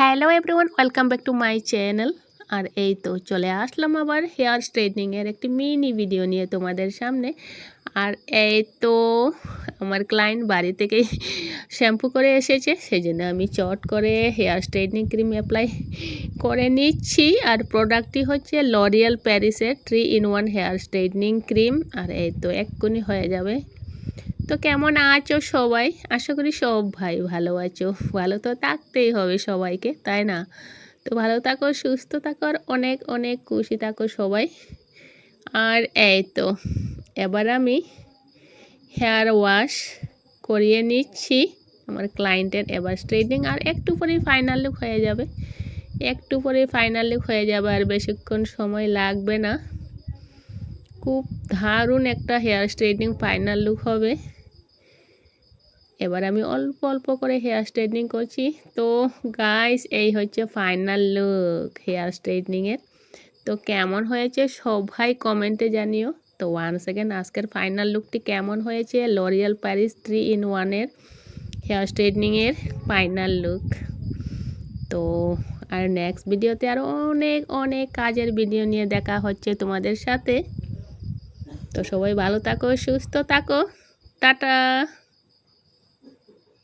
Hello everyone welcome back to my channel আর এই তো চলে আসলাম আবার হেয়ার স্ট্রেটনিংয়ের একটি মিনি ভিডিও নিয়ে তোমাদের সামনে। আর এই তো আমার ক্লায়েন্ট বাড়ি থেকে শ্যাম্পু করে এসেছে সেই জন্য আমি চট করে হেয়ার স্ট্রেটনিং ক্রিম অ্যাপ্লাই করে নিচ্ছি। আর প্রোডাক্টটি হচ্ছে লরিয়াল প্যারিসের three in one hair straightening cream আর এই তো এক্ষুনি হয়ে যাবে তো কেমন আছো সবাই? আশা করি সব ভাই ভালো আছো। ভালো তো থাকতেই হবে সবাইকে, তাই না? তো ভালো থাকো, সুস্থ থাকো আর অনেক অনেক খুশি থাকো সবাই। আর এই তো, এবার আমি হেয়ার ওয়াশ করিয়ে নিচ্ছি। আমার ক্লায়েন্টের এবার স্ট্রেটিং আর একটু পরেই ফাইনাল লুক হয়ে যাবে। একটু পরেই ফাইনাল লুক হয়ে যাবে আর বেশিক্ষণ সময় লাগবে না। খুব দারুণ একটা হেয়ার স্ট্রেটনিং ফাইনাল লুক হবে। এবার আমি অল্প অল্প করে হেয়ার স্ট্রেটনিং করছি। তো গাইস এই হচ্ছে ফাইনাল লুক হেয়ার স্ট্রেটনিংয়ের তো কেমন হয়েছে সবাই কমেন্টে জানিও। তো ওয়ান সেকেন্ড আজকের ফাইনাল লুকটি কেমন হয়েছে? লরিয়াল প্যারিস থ্রি ইন ওয়ানের হেয়ার স্ট্রেটনিংয়ের ফাইনাল লুক তো আর নেক্সট ভিডিওতে আরও অনেক অনেক কাজের ভিডিও নিয়ে দেখা হচ্ছে তোমাদের সাথে। তো সবাই ভালো থাকো, সুস্থ থাকো। টাটা!